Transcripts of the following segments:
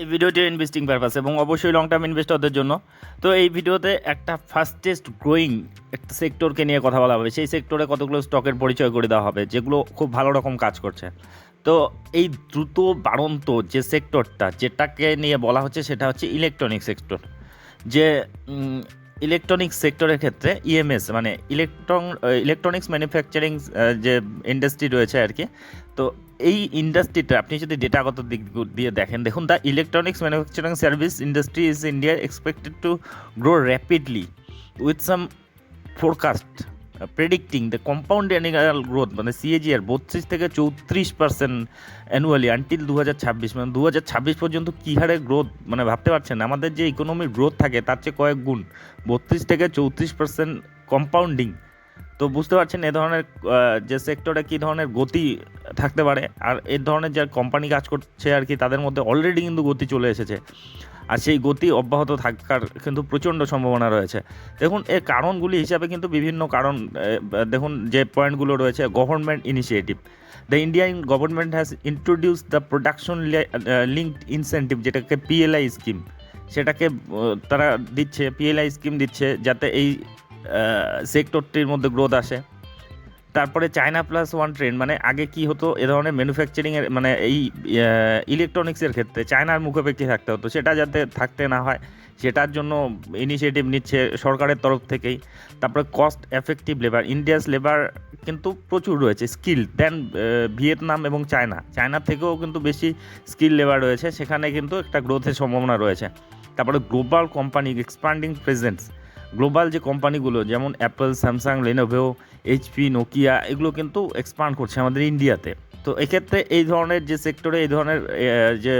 এই ভিডিওটি investing purpose এবং অবশ্যই লং টার্ম ইনভেস্টরদের জন্য। তো এই ভিডিওতে একটা ফাস্টেস্ট গ্রোয়িং একটা সেক্টরকে নিয়ে কথা বলা হবে। সেই সেক্টরে কতগুলো স্টকের পরিচয় করে দেওয়া হবে, যেগুলো খুব ভালো রকম কাজ করছে। তো এই দ্রুত বাড়ন্ত যে সেক্টরটা যেটাকে নিয়ে বলা হচ্ছে সেটা হচ্ছে ইলেকট্রনিক সেক্টর যে ইলেকট্রনিক সেক্টরের ক্ষেত্রে ইএমএস মানে ইলেকট্রন ইলেকট্রনিক্স ম্যানুফ্যাকচারিং যে ইন্ডাস্ট্রি রয়েছে আর কি। তো এই ইন্ডাস্ট্রিটা আপনি যদি ডেটাগত দিক দিয়ে দেখেন, দেখুন the electronics manufacturing service industry is India expected to grow rapidly with some forecast predicting the compound annual growth মানে সিএজিআর বত্রিশ থেকে চৌত্রিশ পার্সেন্ট অ্যানুয়ালি আনটিল দু হাজার ছাব্বিশ মানে দু হাজার ছাব্বিশ পর্যন্ত কী হারে গ্রোথ মানে ভাবতে পারছেন? আমাদের যে ইকোনমির গ্রোথ থাকে, তার চেয়ে কয়েক গুণ, বত্রিশ থেকে চৌত্রিশ পার্সেন্ট কম্পাউন্ডিং তো বুঝতে পারছেন এ ধরনের যে সেক্টরে কী ধরনের গতি থাকতে পারে, আর এই ধরনের যে কোম্পানি কাজ করছে আর কি, তাদের মধ্যে অলরেডি কিন্তু গতি চলে এসেছে। আর সেই গতি অব্যাহত থাকার কিন্তু প্রচণ্ড সম্ভাবনা রয়েছে। দেখুন, এর কারণগুলি হিসাবে কিন্তু বিভিন্ন কারণ দেখুন যে পয়েন্টগুলো রয়েছে, government initiative. The Indian government has introduce the production linked incentive যেটাকে পিএলআই স্কিম সেটাকে তারা দিচ্ছে পিএলআই স্কিম দিচ্ছে, যাতে এই সেক্টরটির মধ্যে গ্রোথ আসে। তারপরে চায়না প্লাস ওয়ান ট্রেন মানে আগে কি হতো, এ ধরনের ম্যানুফ্যাকচারিংয়ের মানে এই ইলেকট্রনিক্সের ক্ষেত্রে চায়নার মুখোপেক্ষি থাকতে হতো, সেটা যাতে থাকতে না হয়, সেটার জন্য ইনিশিয়েটিভ নিচ্ছে সরকারের তরফ থেকেই। তারপরে cost effective labour India's labour কিন্তু প্রচুর রয়েছে স্কিল দেন ভিয়েতনাম এবং চায়না চায়না থেকেও কিন্তু বেশি স্কিল লেবার রয়েছে, সেখানে কিন্তু একটা গ্রোথের সম্ভাবনা রয়েছে। তারপরে global company expanding presence global যে কোম্পানিগুলো, যেমন Apple, Samsung Lenovo HP Nokia এগুলো কিন্তু এক্সপান্ড করছে আমাদের ইন্ডিয়াতে। তো এক্ষেত্রে এই ধরনের যে সেক্টরে এই ধরনের যে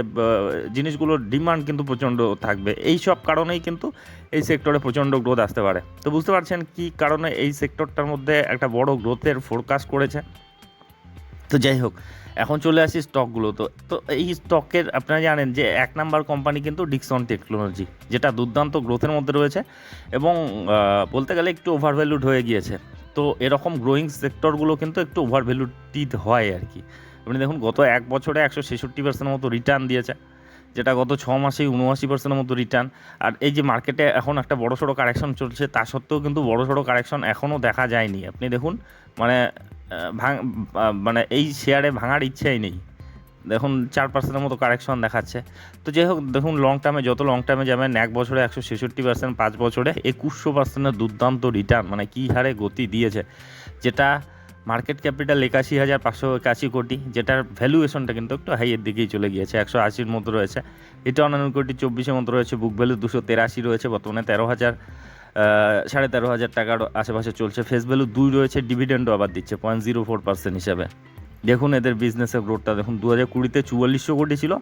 জিনিসগুলোর ডিমান্ড কিন্তু প্রচণ্ড থাকবে। এই সব কারণেই কিন্তু এই সেক্টরে প্রচণ্ড গ্রোথ আসতে পারে। তো বুঝতে পারছেন কি কারণে এই সেক্টরটার মধ্যে একটা বড় গ্রোথের ফোরকাস্ট করেছে? তো যাই হোক এখন চলে আসি স্টকগুলো তো। তো এই স্টকের আপনারা জানেন যে এক নাম্বার কোম্পানি কিন্তু ডিকসন টেকনোলজি যেটা দুর্দান্ত গ্রোথের মধ্যে রয়েছে এবং বলতে গেলে একটু ওভারভ্যালুড হয়ে গিয়েছে। তো এরকম গ্রোয়িং সেক্টরগুলো কিন্তু একটু ওভারভ্যালুড হয় আর কি। আপনি দেখুন, গত এক বছরে একশো ছেষট্টি পার্সেন্টের মতো রিটার্ন দিয়েছে, যেটা গত ছ মাসেই উনআশি পার্সেন্টের মতো রিটার্ন আর এই যে মার্কেটে এখন একটা বড় সড়ো কারেকশন চলছে, তা সত্ত্বেও কিন্তু বড় সড়ো কারেকশন এখনও দেখা যায়নি। আপনি দেখুন মানে ভাঙ মানে এই শেয়ারে ভাঙার ইচ্ছেই নেই। দেখুন, চার পার্সেন্টের মতো কারেকশন দেখাচ্ছে। তো যাই হোক, দেখুন লং টার্মে যত লং টার্মে যাবেন, এক বছরে একশো ছেষট্টি পার্সেন্ট পাঁচ বছরে একুশশো পার্সেন্টের দুর্দান্ত রিটার্ন মানে কী হারে গতি দিয়েছে। যেটা মার্কেট ক্যাপিটাল একাশি হাজার পাঁচশো একাশি কোটি, যেটার ভ্যালুয়েশনটা কিন্তু একটু হাইয়ের দিকেই চলে গিয়েছে, একশো আশির মতো রয়েছে। রিটার্ন অন কোটি চব্বিশের মতো রয়েছে বুক ভ্যালু দুশো তেরাশি রয়েছে, বর্তমানে তেরো হাজার সাড়ে তেরো হাজার টাকার আশেপাশে চলছে। ফেস ভ্যালু দুই রয়েছে ডিভিডেন্ডও আবার দিচ্ছে পয়েন্ট জিরো ফোর পার্সেন্ট হিসাবে। দেখুন এদের বিজনেসের গ্রোথটা দেখুন দু হাজার কুড়িতে চুয়াল্লিশশো কোটি ছিল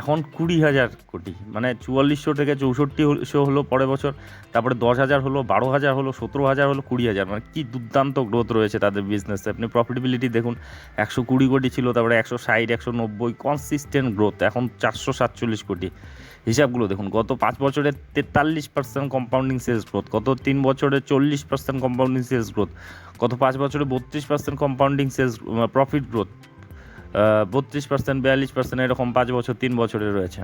এখন কুড়ি হাজার কোটি মানে চুয়াল্লিশশো থেকে চৌষট্টিশো হলো পরের বছর, তারপরে দশ হাজার হলো, বারো হাজার হলো, সতেরো হাজার হলো, কুড়ি হাজার মানে কী দুর্দান্ত গ্রোথ রয়েছে তাদের বিজনেসে আপনি প্রফিটেবিলিটি দেখুন, একশো কুড়ি কোটি ছিল, তারপরে একশো ষাট, একশো নব্বই কনসিস্টেন্ট গ্রোথ এখন চারশো সাতচল্লিশ কোটি। হিসাবগুলো দেখুন, গত পাঁচ বছরে তেতাল্লিশ পার্সেন্ট কম্পাউন্ডিং সেলস গ্রোথ গত তিন বছরে চল্লিশ পার্সেন্ট কম্পাউন্ডিং সেলস গ্রোথ গত পাঁচ বছরে বত্রিশ percent compounding sales profit growth বত্রিশ পার্সেন্ট বিয়াল্লিশ পার্সেন্ট এরকম পাঁচ বছর, তিন বছরে রয়েছে।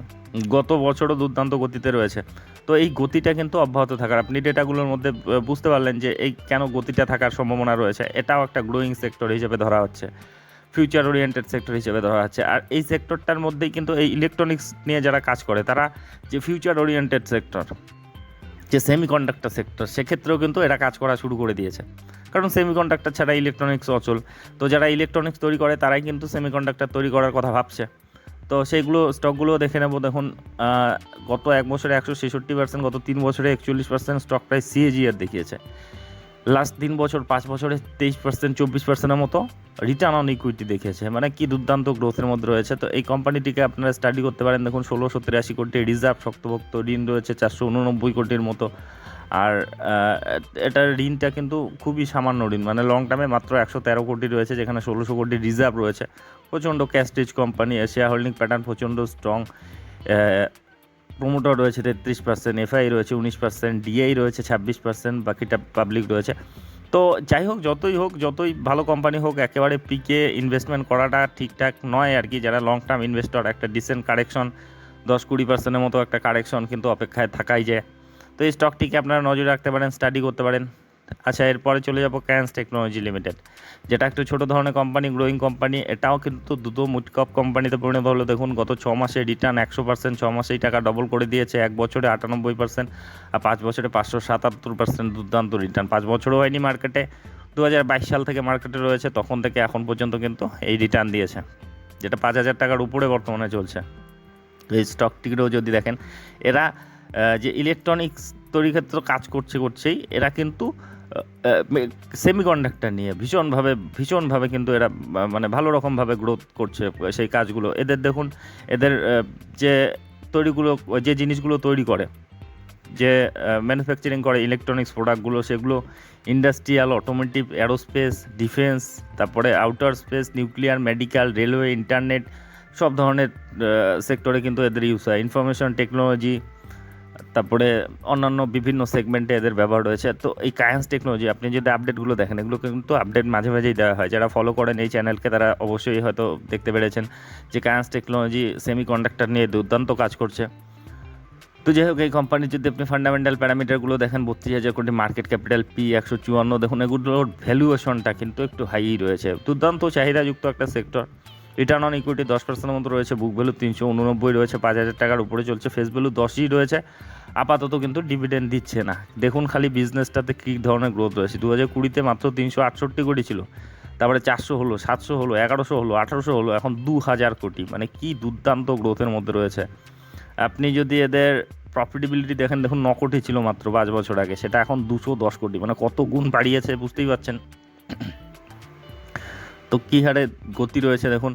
গত বছরও দুর্দান্ত গতিতে রয়েছে। তো এই গতিটা কিন্তু অব্যাহত থাকার, আপনি ডেটাগুলোর মধ্যে বুঝতে পারলেন যে এই কেন গতিটা থাকার সম্ভাবনা রয়েছে, এটাও একটা গ্রোয়িং সেক্টর হিসেবে ধরা হচ্ছে। ফিউচার ওরিয়েন্টেড সেক্টর হিসেবে ধরা হচ্ছে। আর এই সেক্টরটার মধ্যেই কিন্তু এই ইলেকট্রনিক্স নিয়ে যারা কাজ করে, তারা যে ফিউচার ওরিয়েন্টেড সেক্টর যে সেমিকন্ডাক্টর সেক্টর সেক্ষেত্রেও কিন্তু এরা কাজ করা শুরু করে দিয়েছে। কারণ সেমিকন্ডাক্টর ছাড়া ইলেকট্রনিক্স অচল। তো যারা ইলেকট্রনিক্স তৈরি করে, তারাই কিন্তু সেমিকন্ডাক্টর তৈরি করার কথা ভাবছে। তো সেইগুলো স্টকগুলো দেখে নেব। দেখুন গত এক বছরে একশো ছেষট্টি পার্সেন্ট গত তিন বছরে একচল্লিশ পার্সেন্ট স্টক প্রাইস সিএজিআর দেখিয়েছে। লাস্ট তিন বছর, পাঁচ বছরে তেইশ পার্সেন্ট চব্বিশ পার্সেন্টের মতো রিটার্ন অন ইকুইটি দেখিয়েছে। মানে কি দুর্দান্ত গ্রোথের মধ্যে রয়েছে। তো এই কোম্পানিটিকে আপনারা স্টাডি করতে পারেন। দেখুন, ষোলোশো তিরাশি কোটি রিজার্ভ শক্তভক্ত ঋণ রয়েছে, চারশো উননব্বই কোটির মতো। আর এটার ঋণটা কিন্তু খুবই সামান্য ঋণ। মানে লং টার্মে মাত্র একশো তেরো কোটি রয়েছে, যেখানে ষোলোশো কোটি রিজার্ভ রয়েছে। প্রচণ্ড ক্যাস্টেজ কোম্পানি শেয়ার হোল্ডিং প্যাটার্ন প্রচণ্ড স্ট্রং প্রোমোটার রয়েছে তেত্রিশ পার্সেন্ট এফআই রয়েছে উনিশ পার্সেন্ট ডিআই রয়েছে ছাব্বিশ পার্সেন্ট বাকিটা পাবলিক রয়েছে। তো যাই হোক, যতই হোক, যতই ভালো কোম্পানি হোক, একেবারে পিকে ইনভেস্টমেন্ট করাটা ঠিকঠাক নয় আর কি। যারা লং টার্ম ইনভেস্টর একটা ডিসেন্ট কারেকশন দশ কুড়ি পার্সেন্টের মতো একটা কারেকশন কিন্তু অপেক্ষায় থাকাই যায়। তো এই স্টকটিকে আপনারা নজরে রাখতে পারেন স্টাডি করতে পারেন। আচ্ছা এরপরে চলে যাব ক্যান্স টেকনোলজি লিমিটেড যেটা একটু ছোটো ধরনের কোম্পানি গ্রোয়িং কোম্পানি এটাও কিন্তু দুটো মুটকপ কোম্পানিতে পরিণত হলো। দেখুন, গত ছ মাসে রিটার্ন একশো পার্সেন্ট ছ মাসেই টাকা ডবল করে দিয়েছে, এক বছরে আটানব্বই পার্সেন্ট আর পাঁচ বছরে পাঁচশো সাতাত্তর পার্সেন্ট দুর্দান্ত রিটার্ন পাঁচ বছরও হয়নি মার্কেটে দু হাজার বাইশ সাল থেকে মার্কেটে রয়েছে, তখন থেকে এখন পর্যন্ত কিন্তু এই রিটার্ন দিয়েছে, যেটা পাঁচ হাজার টাকার উপরে বর্তমানে চলছে। এই স্টকটিরও যদি দেখেন, এরা যে ইলেকট্রনিক্স তৈরি ক্ষেত্রে কাজ করছে করছেই, এরা কিন্তু সেমিকন্ডাক্টর নিয়ে ভীষণভাবে ভীষণভাবে কিন্তু এরা মানে ভালো রকমভাবে গ্রোথ করছে সেই কাজগুলো। এদের দেখুন, এদের যে তৈরিগুলো যে জিনিসগুলো তৈরি করে, যে ম্যানুফ্যাকচারিং করে ইলেকট্রনিক্স প্রোডাক্টগুলো সেগুলো ইন্ডাস্ট্রিয়াল অটোমেটিভ অ্যারোস্পেস ডিফেন্স তারপরে outer space nuclear medical railway internet সব ধরনের সেক্টরে কিন্তু এদের ইউজ হয়। ইনফরমেশন টেকনোলজি তারপরে অন্যান্য বিভিন্ন সেগমেন্টে এদের ব্যবহার রয়েছে। তো এই কায়েন্স টেকনোলজি আপনি যদি আপডেটগুলো দেখেন, এগুলো কিন্তু আপডেট মাঝে মাঝেই দেওয়া হয়। যারা ফলো করেন এই চ্যানেলকে তারা অবশ্যই হয়তো দেখতে পেরেছেন যে কায়েন্স টেকনোলজি সেমি কন্ডাক্টর নিয়ে দুর্দান্ত কাজ করছে। তো যাই হোক, এই কোম্পানির যদি আপনি ফান্ডামেন্টাল প্যারামিটারগুলো দেখেন, বত্রিশ হাজার কোটি মার্কেট ক্যাপিটাল পি একশো চুয়ান্ন, দেখুন, এগুলোর ভ্যালুয়েশনটা কিন্তু একটু হাইই রয়েছে। দুর্দান্ত চাহিদাযুক্ত একটা সেক্টর রিটার্ন অন ইকুইটি দশ পার্সেন্টের মতো রয়েছে বুক ভ্যালু তিনশো উননব্বই রয়েছে, পাঁচ হাজার টাকার উপরে চলছে ফেস ভ্যালু দশই রয়েছে। আপাতত কিন্তু ডিভিডেন্ড দিচ্ছে না। দেখুন খালি বিজনেসটাতে কী ধরনের গ্রোথ রয়েছে। দু হাজার কুড়িতে মাত্র তিনশো আটষট্টি কোটি ছিল, তারপরে চারশো হলো, সাতশো হলো, এগারোশো হলো, আঠারোশো হলো, এখন দু হাজার কোটি। মানে কি দুর্দান্ত গ্রোথের মধ্যে রয়েছে। আপনি যদি এদের প্রফিটেবিলিটি দেখেন, দেখুন ন কোটি ছিল মাত্র পাঁচ বছর আগে, সেটা এখন দুশো দশ কোটি। মানে কত গুণ বাড়িয়েছে, বুঝতেই পারছেন। তো কী হারে গতি রয়েছে দেখুন,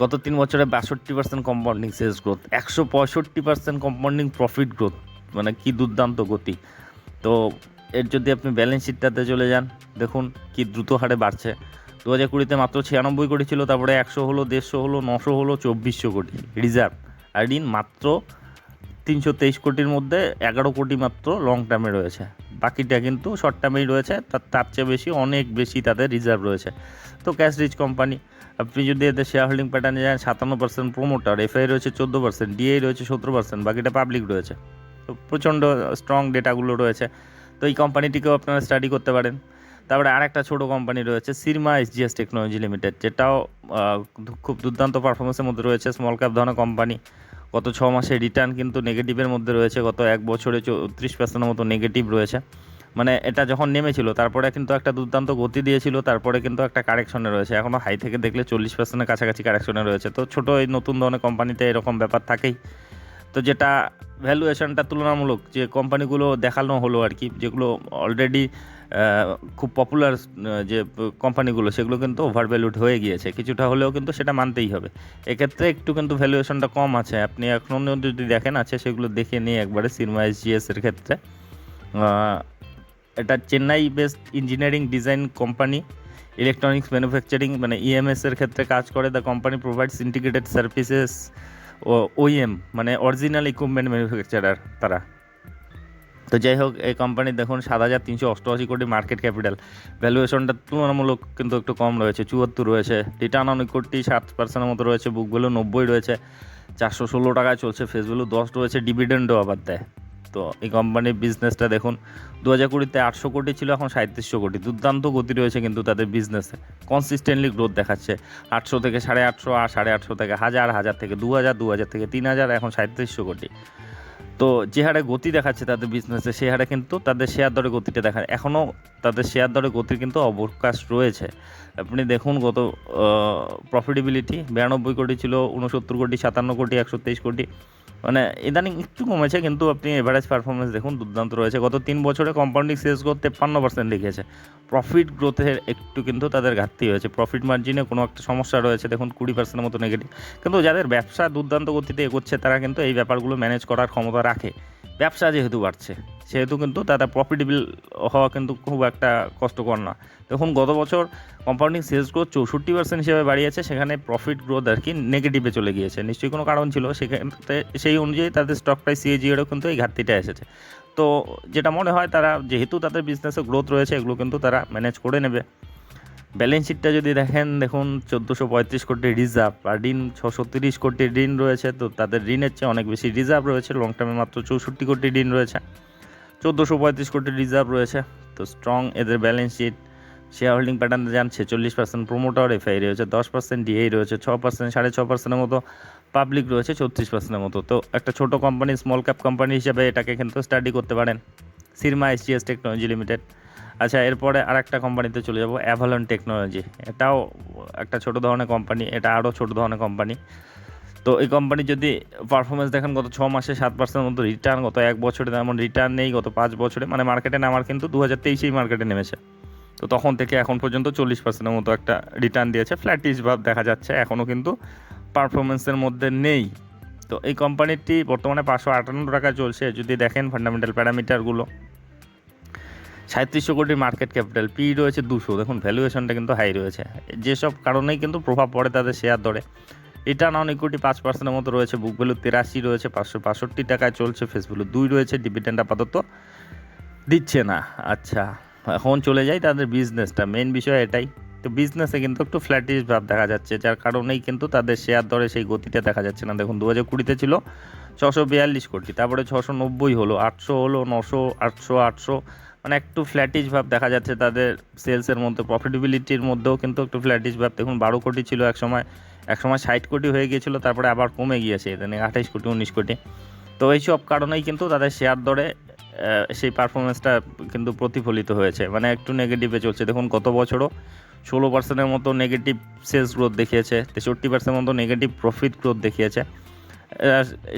গত তিন বছরে বাষট্টি পার্সেন্ট কম্পাউন্ডিং সেলস গ্রোথ একশো পঁয়ষট্টি পার্সেন্ট কম্পাউন্ডিং প্রফিট গ্রোথ মানে কি দুর্দান্ত গতি। তো এর যদি আপনি ব্যালেন্স শিটটাতে চলে যান, দেখুন কি দ্রুত হারে বাড়ছে। দু হাজার কুড়িতে মাত্র ছিয়ানব্বই কোটি ছিল, তারপরে একশো হলো, দেড়শো হলো, নশো হলো, চব্বিশশো কোটি রিজার্ভ আর ঋণ মাত্র তিনশো তেইশ কোটির মধ্যে এগারো কোটি মাত্র লং টার্মে রয়েছে। বাকিটা কিন্তু শর্ট টার্মেই রয়েছে। তার তার চেয়ে বেশি অনেক বেশি তাদের রিজার্ভ রয়েছে। তো ক্যাশ রিচ কোম্পানি আপনি যদি এদের শেয়ার হোল্ডিং প্যাটার্নে যান, সাতান্ন পার্সেন্ট প্রোমোটার এফআই রয়েছে চোদ্দ পার্সেন্ট ডিআই রয়েছে সতেরো পার্সেন্ট বাকিটা পাবলিক রয়েছে। তো প্রচণ্ড স্ট্রং ডেটাগুলো রয়েছে। তো এই কোম্পানিটিকেও আপনারা স্টাডি করতে পারেন। তারপরে আরেকটা ছোটো কোম্পানি রয়েছে সিরমা এসজিএস টেকনোলজি লিমিটেড যেটাও খুব দুর্দান্ত পারফরমেন্সের মধ্যে রয়েছে স্মল ক্যাপ ধরনের কোম্পানি গত ছ মাসে রিটার্ন কিন্তু নেগেটিভের মধ্যে রয়েছে, গত এক বছরে চৌত্রিশ পার্সেন্টের মতো নেগেটিভ রয়েছে। মানে এটা যখন নেমেছিল, তারপরে কিন্তু একটা দুর্দান্ত গতি দিয়েছিল, তারপরে কিন্তু একটা কারেকশনে রয়েছে। এখনও হাই থেকে দেখলে চল্লিশ পার্সেন্টের কাছাকাছি কারেকশনে রয়েছে। তো ছোটো এই নতুন ধরনের কোম্পানিতে এরকম ব্যাপার থাকেই। তো যেটা ভ্যালুয়েশনটা তুলনামূলক যে কোম্পানিগুলো দেখানো হলো আর কি, যেগুলো অলরেডি খুব পপুলার যে কোম্পানিগুলো সেগুলো কিন্তু ওভার ভ্যালুড হয়ে গিয়েছে। কিছুটা হলেও কিন্তু সেটা মানতেই হবে। এক্ষেত্রে একটু কিন্তু ভ্যালুয়েশনটা কম আছে। আপনি এখনও যদি দেখেন, আছে সেগুলো দেখে নিয়ে একবারে সিনেমা এর ক্ষেত্রে। এটা Chennai based engineering design company electronics manufacturing মানে ইএমএস এর ক্ষেত্রে কাজ করে। The company provides integrated services O OEM মানে অরিজিনাল ইকুইপমেন্ট ম্যানুফ্যাকচারার তারা। তো যাই হোক, এই কোম্পানি দেখুন, সাত হাজার তিনশো অষ্টআশি কোটি মার্কেট ক্যাপিটাল ভ্যালুয়েশনটা তুলনামূলক কিন্তু একটু কম রয়েছে, চুয়াত্তর রয়েছে। রিটার্ন অন কোটি সাত পার্সেন্টের মতো রয়েছে বুক ভ্যালু নব্বই রয়েছে। চারশো ষোলো টাকায় চলছে ফেস ভ্যালু দশ রয়েছে ডিভিডেন্ডও আবার দেয়। তো এই কোম্পানির বিজনেসটা দেখুন দু হাজার কুড়িতে আটশো কোটি ছিল, এখন সাঁত্রিশশো কোটি। দুর্দান্ত গতি রয়েছে কিন্তু তাদের বিজনেসে কনসিস্টেন্টলি গ্রোথ দেখাচ্ছে। আটশো থেকে সাড়ে আটশো, আর সাড়ে আটশো থেকে হাজার হাজার থেকে দু হাজার দু হাজার থেকে তিন হাজার এখন সাঁত্রিশশো কোটি। তো যে হারে গতি দেখাচ্ছে তাদের বিজনেসে সেই হারে কিন্তু তাদের শেয়ার দরে গতিটা দেখা এখনও তাদের শেয়ার দরে গতির কিন্তু অবকাশ রয়েছে। আপনি দেখুন গত প্রফিটেবিলিটি বিরানব্বই কোটি ছিল উনসত্তর কোটি, সাতান্ন কোটি, একশো তেইশ কোটি। মানে ইদানিং একটু কমেছে, কিন্তু আপনি এভারেজ পারফরমেন্স দেখুন, দুর্দান্ত রয়েছে। গত তিন বছরে কম্পাউন্ডিং সেলস গ্রোথ তেপ্পান্ন পার্সেন্ট লিখেছে প্রফিট গ্রোথের একটু কিন্তু তাদের ঘাটতি হয়েছে। প্রফিট মার্জিনে কোনো একটা সমস্যা রয়েছে, দেখুন কুড়ি পার্সেন্টের মতো নেগেটিভ কিন্তু যাদের ব্যবসা দুর্দান্ত গতিতে এগোচ্ছে, তারা কিন্তু এই ব্যাপারগুলো ম্যানেজ করার ক্ষমতা রাখে। ব্যবসা যেহেতু বাড়ছে, সেহেতু কিন্তু তারা প্রফিটেবল হওয়া কিন্তু খুব একটা কষ্টকর না। দেখুন, গত বছর কম্পাউন্ডিং সেলস গ্রোথ চৌষট্টি পার্সেন্ট হিসেবে বাড়িয়েছে, সেখানে প্রফিট গ্রোথ আর কি নেগেটিভে চলে গিয়েছে। নিশ্চয়ই কোনো কারণ ছিল সেক্ষেত্রে সেই অনুযায়ী তাদের স্টক প্রাইস সিএজিএরও কিন্তু এই ঘাটতিটা এসেছে। তো যেটা মনে হয়, তারা যেহেতু তাদের বিজনেসে গ্রোথ রয়েছে, এগুলো কিন্তু তারা ম্যানেজ করে নেবে। ব্যালেন্স শিটটা যদি দেখেন, দেখুন, চোদ্দোশো পঁয়ত্রিশ কোটি রিজার্ভ আর ঋণ, ছশো তিরিশ কোটি ঋণ রয়েছে, তো তাদের ঋণের চেয়ে অনেক বেশি রিজার্ভ রয়েছে লং টার্মে মাত্র চৌষট্টি কোটি ঋণ রয়েছে। চোদ্দোশো পঁয়ত্রিশ কোটি রিজার্ভ রয়েছে, তো স্ট্রং এদের ব্যালেন্স শিট শেয়ার হোল্ডিং প্যাটার্নে যান, ছেচল্লিশ পার্সেন্ট প্রোমোটার এফআই রয়েছে, দশ পার্সেন্ট ডিএই রয়েছে, ছ পার্সেন্ট সাড়ে ছ পার্সেন্টের মতো পাবলিক রয়েছে, ছত্রিশ পার্সেন্টের মতো। তো একটা ছোট কোম্পানি স্মল ক্যাপ কোম্পানি হিসেবে এটাকে কিন্তু স্টাডি করতে পারেন। সিরমা এসজিএস টেকনোলজি লিমিটেড আচ্ছা এরপরে আর একটা কোম্পানিতে চলে যাব অ্যাভালন টেকনোলজি এটাও একটা ছোট ধরনের কোম্পানি, এটা আরও ছোট ধরনের কোম্পানি। তো এই কোম্পানি যদি পারফরমেন্স দেখেন, গত ছ মাসে সাত পার্সেন্টের মতো রিটার্ন গত এক বছরে তেমন রিটার্ন নেই, গত পাঁচ বছরে। মানে মার্কেটে নামার কিন্তু দু হাজার তেইশেই মার্কেটে নেমেছে। তো তখন থেকে এখন পর্যন্ত চল্লিশ পার্সেন্টের মতো একটা রিটার্ন দিয়েছে। ফ্ল্যাটিস ভাব দেখা যাচ্ছে এখনও কিন্তু পারফরমেন্সের মধ্যে নেই। তো এই কোম্পানিটি বর্তমানে পাঁচশো আটান্ন টাকা চলছে। যদি দেখেন ফান্ডামেন্টাল প্যারামিটারগুলো সাঁত্রিশশো কোটি মার্কেট ক্যাপিটাল পি রয়েছে দুশো। দেখুন ভ্যালুয়েশনটা কিন্তু হাই রয়েছে। যেসব কারণেই কিন্তু প্রভাব পড়ে তাদের শেয়ার দরে। রিটার্ন অন ইকুইটি পাঁচ পার্সেন্টের মতো রয়েছে বুক ভ্যালু তিরাশি রয়েছে, পাঁচশো বাষট্টি টাকায় চলছে ফেস ভ্যালু দুই রয়েছে ডিভিডেন্ড আপাতত দিচ্ছে না। আচ্ছা এখন চলে যাই তাদের বিজনেসটা মেন বিষয় এটাই। তো বিজনেসে কিন্তু একটু ফ্ল্যাটিশ ভাব দেখা যাচ্ছে, যার কারণেই কিন্তু তাদের শেয়ার দরে সেই গতিটা দেখা যাচ্ছে না। দেখুন দু হাজার কুড়িতে ছিল ছশো বিয়াল্লিশ কোটি, তারপরে ছশো নব্বই হলো, আটশো হলো, নশো, আটশো আটশো মানে একটু ফ্ল্যাটিশ ভাব দেখা যাচ্ছে তাদের সেলসের মধ্যে প্রফিটেবিলিটির মধ্যেও কিন্তু একটু ফ্ল্যাটিশ ভাব। দেখুন, বারো কোটি ছিল এক সময় এক সময় ষাট কোটি হয়ে গিয়েছিল, তারপরে আবার কমে গিয়েছে এখানে আঠাইশ কোটি, উনিশ কোটি। তো এইসব কারণেই কিন্তু তাদের শেয়ার দরে সেই পারফরমেন্সটা কিন্তু প্রতিফলিত হয়েছে। মানে একটু নেগেটিভে চলছে। দেখুন, গত বছরও ষোলো পার্সেন্টের মতো নেগেটিভ সেলস গ্রোথ দেখিয়েছে, তেষট্টি পার্সেন্টের মতো নেগেটিভ প্রফিট গ্রোথ দেখিয়েছে।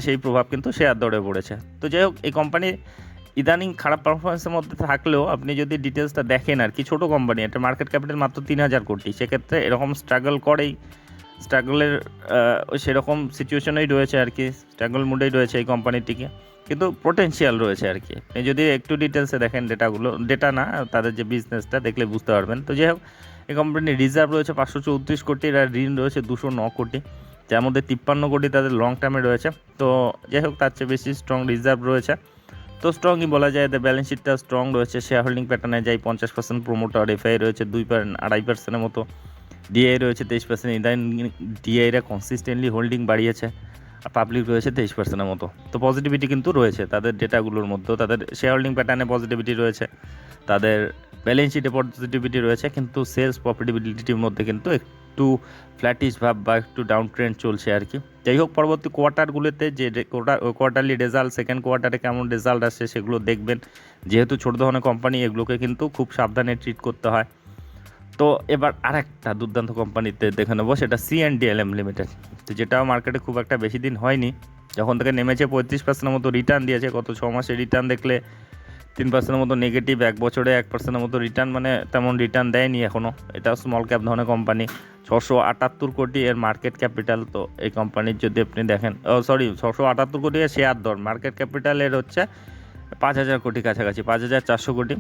সেই প্রভাব কিন্তু শেয়ার দরে পড়েছে। তো যাই হোক, এই কোম্পানি ইদানিং খারাপ পারফরমেন্সের মধ্যে থাকলেও আপনি যদি ডিটেলসটা দেখেন আর কি, ছোটো কোম্পানি একটা মার্কেট ক্যাপিটাল মাত্র তিন হাজার কোটি, সেক্ষেত্রে এরকম স্ট্রাগল করেই স্ট্রাগলের সেরকম সিচুয়েশনেই রয়েছে আর কি স্ট্রাগল মুডেই রয়েছে এই কোম্পানিটিকে কিন্তু পোটেনশিয়াল রয়েছে আর কি। আপনি যদি একটু ডিটেলসে দেখেন ডেটাগুলো ডেটা না, তাদের যে বিজনেসটা দেখলে বুঝতে পারবেন। তো যাই হোক, এই কোম্পানির রিজার্ভ রয়েছে পাঁচশো চৌত্রিশ কোটি আর ঋণ রয়েছে দুশো ন কোটি, যার মধ্যে তিপ্পান্ন কোটি তাদের লং টার্মে রয়েছে। তো যাই হোক, তার চেয়ে বেশি স্ট্রং রিজার্ভ রয়েছে। তো স্ট্রংই বলা যায় এদের ব্যালেন্স শিটটা স্ট্রং রয়েছে। শেয়ার হোল্ডিং প্যাটার্নে যাই পঞ্চাশ পার্সেন্ট প্রোমোটার এফআই রয়েছে দুই আড়াই পার্সেন্টের মতো। ডিআই রয়েছে তেইশ পার্সেন্ট ইদানিং ডিআইরা কনসিস্টেন্টলি হোল্ডিং বাড়িয়েছে। আর পাবলিক রয়েছে তেইশ পার্সেন্টের মতো। তো পজিটিভিটি কিন্তু রয়েছে তাদের ডেটাগুলোর মধ্যেও। তাদের শেয়ার হোল্ডিং প্যাটার্নে পজিটিভিটি রয়েছে। তাদের ব্যালেন্স শিটে পজিটিভিটি রয়েছে। কিন্তু সেলস প্রফিটেবিলিটির মধ্যে কিন্তু একটু ফ্ল্যাটিশ ভাব বা একটু ডাউন ট্রেন্ড চলছে আর কি। যাই হোক, পরবর্তী কোয়ার্টারগুলোতে যে কোয়ার্টার কোয়ার্টারলি রেজাল্ট সেকেন্ড কোয়ার্টারে কেমন রেজাল্ট আসছে সেগুলো দেখবেন। যেহেতু ছোটো ধরনের কোম্পানি এগুলোকে কিন্তু খুব সাবধানে ট্রিট করতে হয়। তো এবার আরেকটা দুর্দান্ত কোম্পানিতে দেখে নেব, সেটা সি অ্যান্ড ডিএলএম লিমিটেড তো যেটা মার্কেটে খুব একটা বেশি দিন হয়নি, যখন থেকে নেমেছে পঁয়ত্রিশ পার্সেন্টের মতো রিটার্ন দিয়েছে, গত ছ মাসে রিটার্ন দেখলে তিন পার্সেন্টের মতো নেগেটিভ এক বছরে এক পার্সেন্টের মতো রিটার্ন মানে তেমন রিটার্ন দেয়নি এখনও এটা স্মল ক্যাপ ধরনের কোম্পানি ছশো আটাত্তর কোটি এর মার্কেট ক্যাপিটাল তো এই কোম্পানির যদি আপনি দেখেন, ও সরি ছশো আটাত্তর কোটি এর শেয়ার দর। মার্কেট ক্যাপিটাল এর হচ্ছে পাঁচ হাজার কোটি কাছাকাছি, পাঁচ হাজার চারশো কোটি।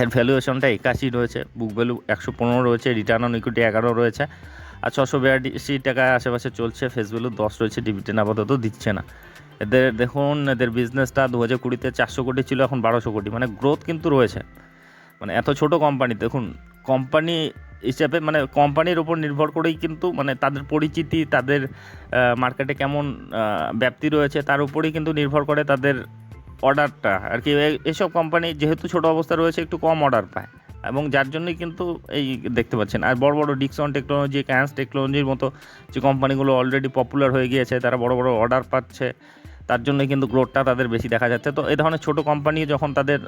এর ভ্যালুয়েশনটা একাশি রয়েছে বুক ভ্যালু একশো পনেরো রয়েছে রিটার্ন অন ইকুইটি এগারো রয়েছে। আর ছশো বিরাশি টাকায় আশেপাশে চলছে ফেস ভ্যালু দশ রয়েছে ডিভিডেন্ড আপাতত দিচ্ছে না। এদের, দেখুন, এদের বিজনেসটা দু হাজার কুড়িতে চারশো কোটি ছিল, এখন বারোশো কোটি। মানে গ্রোথ কিন্তু রয়েছে। মানে এত ছোট কোম্পানি দেখুন কোম্পানি হিসাবে মানে কোম্পানির ওপর নির্ভর করেই কিন্তু মানে তাদের পরিচিতি, তাদের মার্কেটে কেমন ব্যাপ্তি রয়েছে তার উপরেই কিন্তু নির্ভর করে তাদের অর্ডারটা আর কি এসব কোম্পানি যেহেতু ছোট অবস্থা রয়েছে, একটু কম অর্ডার পায়। এবং যার জন্যই কিন্তু এই দেখতে পাচ্ছেন। আর বড় বড় ডিকসন টেকনোলজি ক্যান্স টেকনোলজির মতো যে কোম্পানিগুলো অলরেডি পপুলার হয়ে গিয়েছে, তারা বড় বড় অর্ডার পাচ্ছে, তার জন্যই কিন্তু গ্রোথটা তাদের বেশি দেখা যাচ্ছে। তো এই ধরনের ছোটো কোম্পানি যখন তাদের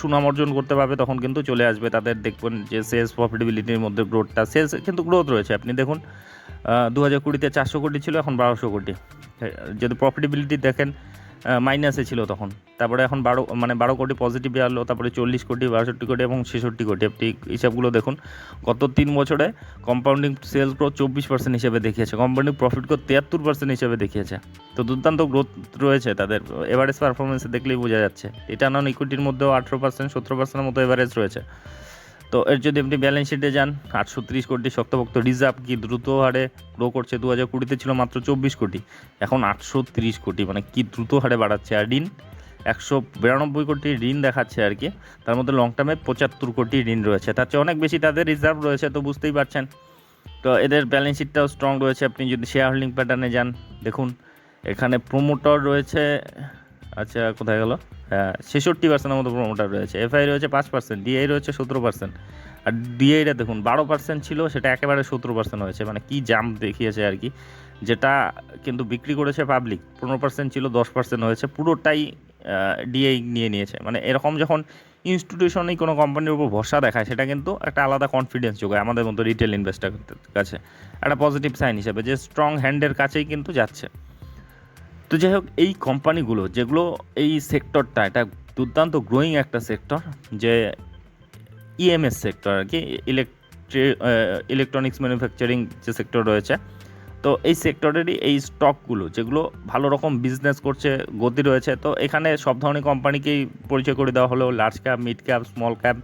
সুনাম অর্জন করতে পারবে, তখন কিন্তু চলে আসবে। তাদের দেখবেন যে সেলস প্রফিটেবিলিটির মধ্যে গ্রোথটা সেলস কিন্তু গ্রোথ রয়েছে। আপনি দেখুন দু হাজার কুড়িতে চারশো কোটি ছিল, এখন বারোশো কোটি। যদি প্রফিটেবিলিটি দেখেন মাইনাসে ছিল তখন। তারপরে এখন বারো মানে বারো কোটি পজিটিভ আলো তারপরে চল্লিশ কোটি, বাষট্টি কোটি এবং ছেষট্টি কোটি। আপনি হিসাবগুলো দেখুন। গত তিন বছরে কম্পাউন্ডিং সেলস গ্রোথ চব্বিশ পার্সেন্ট হিসেবে দেখিয়েছে। কোম্পানি প্রফিট গ্রোথ তিয়াত্তর পার্সেন্ট হিসেবে দেখিয়েছে। তো দুর্দান্ত গ্রোথ রয়েছে তাদের। এভারেজ পারফরমেন্সে দেখলেই বোঝা যাচ্ছে। এটা নন ইকুইটির মধ্যেও আঠেরো পার্সেন্ট সতেরো পার্সেন্টের মতো এভারেজ রয়েছে। তো এর যদি আপনি ব্যালেন্স শিটে যান আটশো তিরিশ কোটি শক্তভক্ত রিজার্ভ কি দ্রুত হারে গ্রো করছে? দু হাজার কুড়িতে ছিল মাত্র চব্বিশ কোটি, এখন আটশো তিরিশ কোটি মানে কি দ্রুত হারে বাড়াচ্ছে? আর ঋণ, একশো বিরানব্বই কোটি ঋণ দেখাচ্ছে আর কি, তার মধ্যে লং টার্মে পঁচাত্তর কোটি ঋণ রয়েছে, তার চেয়ে অনেক বেশি তাদের রিজার্ভ রয়েছে, তো বুঝতেই পারছেন। তো এদের ব্যালেন্স শিটটাও স্ট্রং রয়েছে, আপনি যদি শেয়ার হোল্ডিং প্যাটার্নে যান, দেখুন, এখানে প্রোমোটর রয়েছে আচ্ছা কোথায় গেল? ছেষট্টি পার্সেন্টের মতো প্রোমোটার রয়েছে। এফআই রয়েছে পাঁচ পার্সেন্ট ডিআই রয়েছে সতেরো পার্সেন্ট আর ডিআইটা দেখুন, বারো পার্সেন্ট ছিল, সেটা একেবারে সতেরো পার্সেন্ট হয়েছে। মানে কি জাম্প দেখিয়েছে আর কি, যেটা কিন্তু বিক্রি করেছে পাবলিক পনেরো পার্সেন্ট ছিল, দশ পার্সেন্ট হয়েছে, পুরোটাই ডিআই নিয়ে নিয়েছে। মানে এরকম যখন ইনস্টিটিউশনেই কোনো কোম্পানির উপর ভরসা দেখায়, সেটা কিন্তু একটা আলাদা কনফিডেন্স যোগায় আমাদের মতো রিটেল ইনভেস্টার কাছে। একটা পজিটিভ সাইন হিসেবে, যে স্ট্রং হ্যান্ডের কাছেই কিন্তু যাচ্ছে। তো যাই হোক, এই কোম্পানিগুলো, যেগুলো এই সেক্টরটা এটা দুর্দান্ত গ্রোয়িং একটা সেক্টর যে ইএমএস সেক্টর আর কি ইলেকট্রি ইলেকট্রনিক্স ম্যানুফ্যাকচারিং যে সেক্টর রয়েছে। তো এই সেক্টরেরই এই স্টকগুলো যেগুলো ভালো রকম বিজনেস করছে, গতি রয়েছে, তো এখানে সব ধরনের কোম্পানিকেই পরিচয় করে দেওয়া হলো large cap mid cap small cap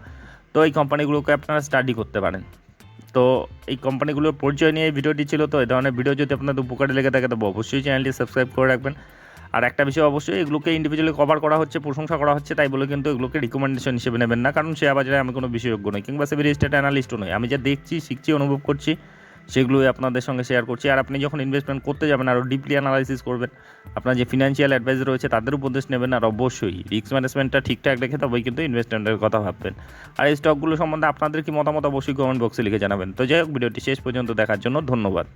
তো এই কোম্পানিগুলোকে আপনারা স্টাডি করতে পারেন। তো এই কোম্পানিগুলোর পরিচয় নিয়ে এই ভিডিওটি ছিল, তো এই ধরনের ভিডিও যদি আপনাদের উপকারে লেগে থাকে তবে অবশ্যই চ্যানেলটি সাবস্ক্রাইব করে রাখবেন। আর একটা বিষয় অবশ্যই, এগুলোকে ইন্ডিভিজুয়ালি কভার করা হচ্ছে, প্রশংসা করা হচ্ছে, তাই বলে কিন্তু এগুলোকে রিকমেন্ডেশন হিসেবে নেবেন না, কারণ শেয়ার বাজারে আমি কোনো বিশেষজ্ঞ নই, কিংবা সেভি রেজিস্টার্ড অ্যানালিস্টও নই। আমি যা দেখছি, শিখছি, অনুভব করছি সেগুলোই আপনাদের সঙ্গে শেয়ার করছি। আর আপনি যখন ইনভেস্টমেন্ট করতে যাবেন আরও ডিপলি অ্যানালাইসিস করবেন, আপনার যে ফিনান্সিয়াল অ্যাডভাইজার রয়েছে, তাদের উপদেশ নেবেন। আর অবশ্যই রিস্ক ম্যানেজমেন্টটা ঠিকঠাক রেখে তবেই কিন্তু ইনভেস্টমেন্টের কথা ভাববেন। আর এই স্টকগুলো সম্বন্ধে আপনাদের কি মতামত, অবশ্যই কমেন্ট বক্সে লিখে জানাবেন। তো যাই হোক, ভিডিওটি শেষ পর্যন্ত দেখার জন্য ধন্যবাদ।